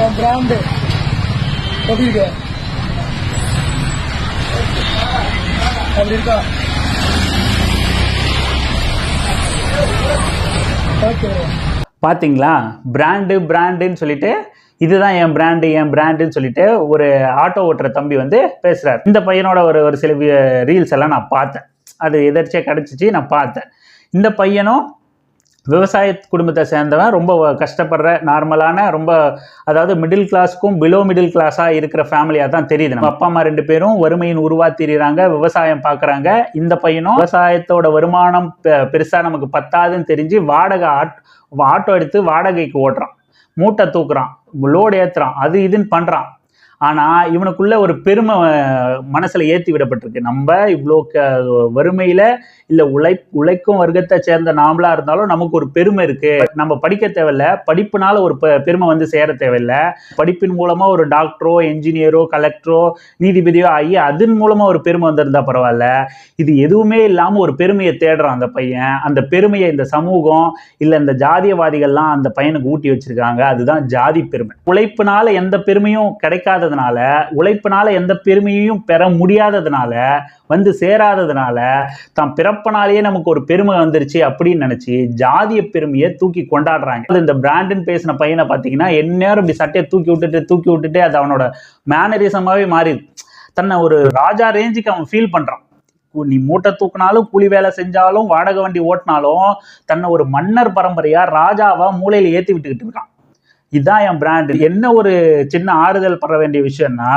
என் brand எப்படி இருக்கு அப்படி இருக்கா ஓகே பார்த்தீங்களா பிராண்டு பிராண்டுன்னு சொல்லிட்டு இதுதான் என் பிராண்டு என் பிராண்டுன்னு சொல்லிட்டு ஒரு ஆட்டோ ஓட்டுற தம்பி வந்து பேசுகிறார் இந்த பையனோட ஒரு ஒரு சில ரீல்ஸ் எல்லாம் நான் பார்த்தேன். அது எதர்ச்சியாக கிடச்சிச்சு நான் பார்த்தேன். இந்த பையனும் விவசாய குடும்பத்தை சேர்ந்தவன் ரொம்ப கஷ்டப்படுற நார்மலான ரொம்ப அதாவது மிடில் கிளாஸ்க்கும் பிலோ மிடில் கிளாஸாக இருக்கிற ஃபேமிலியாக தான் தெரியுது. நம்ம அப்பா அம்மா ரெண்டு பேரும் வறுமையின் உருவாத்தியிறாங்க விவசாயம் பார்க்குறாங்க இந்த பையனும் விவசாயத்தோட வருமானம் பெ- நமக்கு பத்தாதுன்னு தெரிஞ்சு வாடகை ஆட் ஆட்டோ எடுத்து வாடகைக்கு ஓட்டுறான். மூட்டை தூக்குறான் லோடு ஏற்றுறான் அது இதுன்னு பண்ணுறான் ஆனால் இவனுக்குள்ள ஒரு பெருமை மனசில் ஏற்றி விடப்பட்டிருக்கு. நம்ம இவ்வளோ க வறுமையில் இல்லை உழை உழைக்கும் வர்க்கத்தை சேர்ந்த நாமளாக இருந்தாலும் நமக்கு ஒரு பெருமை இருக்குது நம்ம படிக்க தேவையில்ல. படிப்புனால ஒரு ப பெருமை வந்து சேர தேவையில்ல. படிப்பின் மூலமாக ஒரு டாக்டரோ என்ஜினியரோ கலெக்டரோ நீதிபதியோ ஆகி அதன் மூலமாக ஒரு பெருமை வந்திருந்தால் பரவாயில்ல. இது எதுவுமே இல்லாமல் ஒரு பெருமையை தேடுறான் அந்த பையன். அந்த பெருமையை இந்த சமூகம் இல்லை இந்த ஜாதியவாதிகள்லாம் அந்த பையனுக்கு ஊட்டி வச்சிருக்காங்க. அதுதான் ஜாதி பெருமை. உழைப்புனால எந்த பெருமையும் கிடைக்காத இல்லாததுனால உழைப்பினால எந்த பெருமையும் பெற முடியாததுனால வந்து சேராததுனால தான் பிறப்பினாலேயே நமக்கு ஒரு பெருமை வந்துருச்சு அப்படின்னு நினைச்சு ஜாதிய பெருமையை தூக்கி கொண்டாடுறாங்க. அது இந்த பிராண்டுன்னு பேசின பையனை பார்த்தீங்கன்னா எந்நேரம் இப்படி சட்டையை தூக்கி விட்டுட்டு தூக்கி விட்டுட்டு அது அவனோட மேனரிசமாவே மாறிடுது. தன்னை ஒரு ராஜா ரேஞ்சுக்கு அவன் ஃபீல் பண்றான். நீ மூட்டை தூக்குனாலும் கூலி வேலை செஞ்சாலும் வாடகை வண்டி ஓட்டினாலும் தன்னை ஒரு மன்னர் பரம்பரையா ராஜாவா மூலையில ஏத்தி விட்டுக்கிட்டு இருக்கான். இதுதான் என் பிராண்டு என்ன ஒரு சின்ன ஆறுதல் பட வேண்டிய விஷயம்னா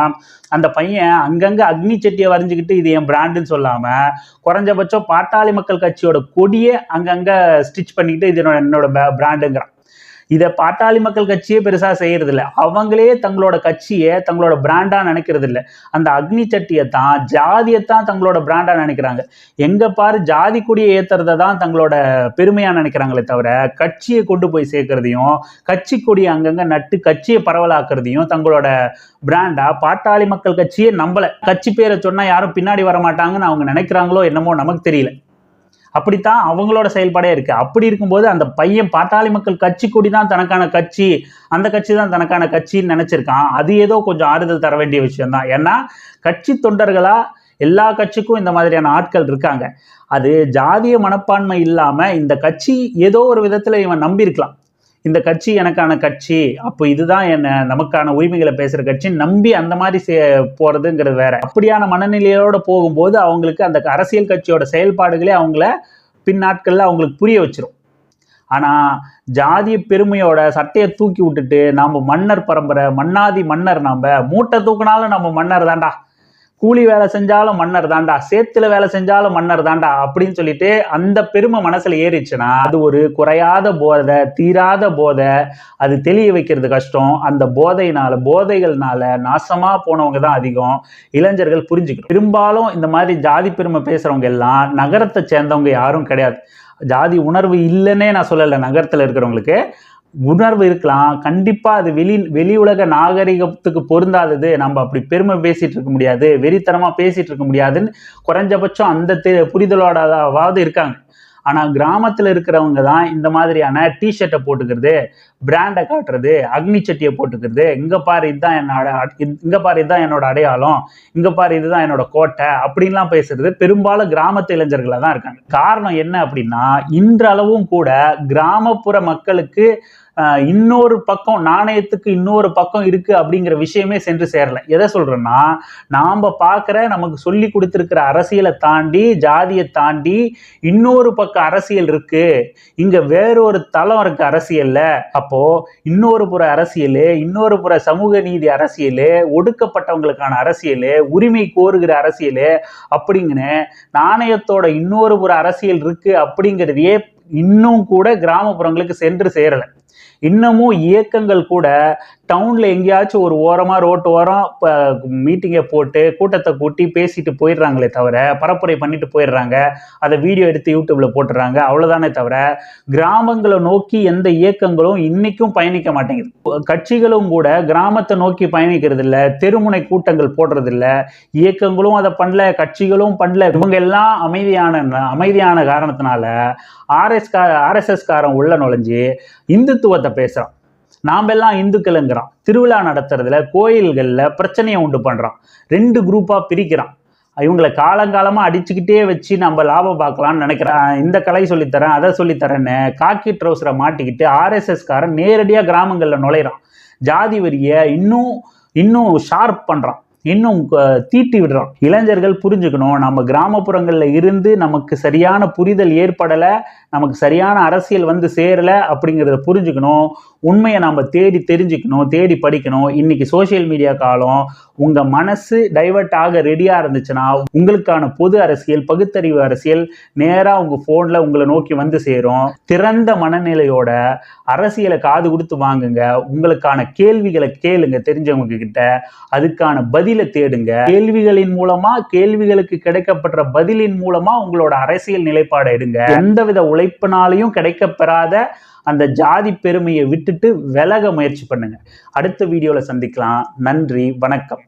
அந்த பையன் அங்கங்கே அக்னி சட்டியை வரைஞ்சிக்கிட்டு இது என் பிராண்டுன்னு சொல்லாமல் குறைஞ்சபட்சம் பாட்டாளி மக்கள் கட்சியோட கொடியே அங்கங்கே ஸ்டிச் பண்ணிக்கிட்டு இது என்னோட என்னோட பிராண்டுங்கிறான் இதை பாட்டாளி மக்கள் கட்சியே பெருசா செய்யறது இல்லை அவங்களே தங்களோட கட்சியை தங்களோட பிராண்டா நினைக்கிறது இல்லை அந்த அக்னி சட்டியை தான் ஜாதியைத்தான் தங்களோட பிராண்டா நினைக்கிறாங்க. எங்க பாரு ஜாதி கொடியை ஏத்துறதை தான் தங்களோட பெருமையா நினைக்கிறாங்களே தவிர கட்சியை கொண்டு போய் சேர்க்கறதையும் கட்சி கொடியை அங்கங்க நட்டு கட்சியை பரவலாக்குறதையும் தங்களோட பிராண்டா பாட்டாளி மக்கள் கட்சியே நம்பல. கட்சி பேரை சொன்னா யாரும் பின்னாடி வர மாட்டாங்கன்னு அவங்க நினைக்கிறாங்களோ என்னமோ நமக்கு தெரியல. அப்படித்தான் அவங்களோட செயல்பாடே இருக்கு. அப்படி இருக்கும்போது அந்த பையன் பாட்டாளி மக்கள் கட்சி கூடி தான் தனக்கான கட்சி அந்த கட்சி தான் தனக்கான கட்சின்னு நினைச்சிருக்கான். அது ஏதோ கொஞ்சம் ஆறுதல் தர வேண்டிய விஷயம் தான். ஏன்னா கட்சி தொண்டர்களா எல்லா கட்சிக்கும் இந்த மாதிரியான ஆட்கள் இருக்காங்க. அது ஜாதிய மனப்பான்மை இல்லாமல் இந்த கட்சி ஏதோ ஒரு விதத்தில் இவன் நம்பியிருக்கலாம். இந்த கட்சி எனக்கான கட்சி அப்போ இதுதான் என்ன நமக்கான உரிமைகளை பேசுகிற கட்சி நம்பி அந்த மாதிரி போகிறதுங்கிறது வேற. அப்படியான மனநிலையோட போகும்போது அவங்களுக்கு அந்த அரசியல் கட்சியோட செயல்பாடுகளே அவங்கள பின்னாட்களில் அவங்களுக்கு புரிய வச்சிரும். ஆனால் ஜாதிய பெருமையோட சட்டையை தூக்கி விட்டுட்டு நாம் மன்னர் பரம்பரை மன்னாதி மன்னர் நாம் மூட்டை தூக்குனாலும் நம்ம மன்னர் தான்டா. கூலி வேலை செஞ்சாலும் மன்னர் தான்டா சேத்துல வேலை செஞ்சாலும் மன்னர் தான்டா அப்படின்னு சொல்லிட்டு அந்த பெருமை மனசுல ஏறிச்சுன்னா அது ஒரு குறையாத போதை தீராத போதை அது தெளிய வைக்கிறது கஷ்டம். அந்த போதையினால போதைகள்னால நாசமா போனவங்க தான் அதிகம். இளைஞர்கள் புரிஞ்சுக்கணும். பெரும்பாலும் இந்த மாதிரி ஜாதி பெருமை பேசுறவங்க எல்லாம் நகரத்தை சேர்ந்தவங்க யாரும் கிடையாது. ஜாதி உணர்வு இல்லைன்னே நான் சொல்லலை நகரத்தில் இருக்கிறவங்களுக்கு. உணர்வு இருக்கலாம். கண்டிப்பாக அது வெளி வெளி உலக நாகரிகத்துக்கு பொருந்தாதது. நம்ம அப்படி பெருமை பேசிட்டு இருக்க முடியாது. வெறித்தனமாக பேசிட்டு இருக்க முடியாதுன்னு குறைஞ்சபட்சம் அந்த தெ- புரிதலோடவாவது இருக்காங்க. ஆனால் கிராமத்தில் இருக்கிறவங்க தான் இந்த மாதிரியான டிஷர்ட்டை போட்டுக்கிறது பிராண்டை காட்டுறது அக்னி சட்டியை போட்டுக்கிறது இங்கே பாரு இதுதான் என்னோட இங்கே இங்க பாரு இதுதான் என்னோட அடையாளம் இங்கே பாரு இதுதான் என்னோட கோட்டை அப்படின்லாம் பேசுறது பெரும்பாலும் கிராமத்து இளைஞர்களாக தான் இருக்காங்க. காரணம் என்ன அப்படின்னா இன்றளவும் கூட கிராமப்புற மக்களுக்கு இன்னொரு பக்கம் நாணயத்துக்கு இன்னொரு பக்கம் இருக்கு அப்படிங்கிற விஷயமே சென்று சேரல. எதை சொல்றேன்னா நாம பார்க்குற நமக்கு சொல்லி கொடுத்துருக்கிற அரசியலை தாண்டி ஜாதியை தாண்டி இன்னொரு பக்கம் அரசியல் இருக்கு. இங்க வேறொரு தளம் இருக்கு அரசியல்ல. அப்போ இன்னொரு புற அரசியல் இன்னொரு புற சமூக நீதி அரசியல் ஒடுக்கப்பட்டவங்களுக்கான அரசியல் உரிமை கோருகிற அரசியல் அப்படிங்கிற நாணயத்தோட இன்னொரு புற அரசியல் இருக்கு அப்படிங்கிறதையே இன்னும் கூட கிராமப்புறங்களுக்கு சென்று சேரலை. இன்னமும் இயக்கங்கள் கூட டவுனில் எங்கேயாச்சும் ஒரு ஓரமாக ரோட்டு ஓரம் மீட்டிங்கை போட்டு கூட்டத்தை கூட்டி பேசிட்டு போயிடுறாங்களே தவிர பரப்புரை பண்ணிட்டு போயிடுறாங்க. அதை வீடியோ எடுத்து யூடியூப்பில் போட்டுறாங்க. அவ்வளோதானே தவிர கிராமங்களை நோக்கி எந்த இயக்கங்களும் இன்றைக்கும் பயணிக்க மாட்டேங்குது. கட்சிகளும் கூட கிராமத்தை நோக்கி பயணிக்கிறது இல்லை தெருமுனை கூட்டங்கள் போடுறது இல்லை இயக்கங்களும் அதை பண்ணல கட்சிகளும் பண்ணல. இவங்க எல்லாம் அமைதியான அமைதியான காரணத்தினால ஆர்எஸ் ஆர்எஸ்எஸ்காரன் உள்ள நுழைஞ்சு இந்துத்துவத்தை நாம் எல்லாம் இந்துக்களுங்கிறான். திருவிழா நடத்துறதுல கோயில்களில் பிரச்சனையை உண்டு பண்ணுறான் ரெண்டு குரூப்பாக பிரிக்கிறான். இவங்களை காலங்காலமாக அடிச்சுக்கிட்டே வச்சு நம்ம லாபம் பார்க்கலாம்னு நினைக்கிறேன். இந்த கலை சொல்லித்தரேன் அதை சொல்லித்தரேன்னு காக்கி ட்ரௌசரை மாட்டிக்கிட்டு ஆர்எஸ்எஸ்காரன் நேரடியாக கிராமங்களில் நுழையிறான். ஜாதி வரியை இன்னும் இன்னும் ஷார்ப் பண்ணுறான் இன்னும் தீட்டி விடுறான் இளைஞர்கள் புரிஞ்சுக்கணும் நம்ம கிராமப்புறங்களில் இருந்து நமக்கு சரியான புரிதல் ஏற்படலை நமக்கு சரியான அரசியல் வந்து சேரலை அப்படிங்கிறத புரிஞ்சுக்கணும். உண்மையை நாம் தேடி தெரிஞ்சுக்கணும் தேடி படிக்கணும். இன்னைக்கு சோஷியல் மீடியா காலம் உங்கள் மனசு டைவர்ட் ஆக ரெடியாக இருந்துச்சுன்னா உங்களுக்கான பொது அரசியல் பகுத்தறிவு அரசியல் நேராக உங்கள் ஃபோனில் உங்களை நோக்கி வந்து சேரும். திறந்த மனநிலையோட அரசியலை காது கொடுத்து வாங்குங்க. உங்களுக்கான கேள்விகளை கேளுங்க தெரிஞ்சவங்க கிட்ட. அதுக்கான பதிலை தேடுங்க. கேள்விகளின் மூலமா கேள்விகளுக்கு கிடைக்கப்படுற பதிலின் மூலமா உங்களோட அரசியல் நிலைப்பாடு எடுங்க. எந்தவித உழைப்பினாலையும் கிடைக்கப்பெறாத அந்த ஜாதி பெருமையை விட்டுட்டு விலக முயற்சி பண்ணுங்க. அடுத்த வீடியோவில் சந்திக்கலாம். நன்றி. வணக்கம்.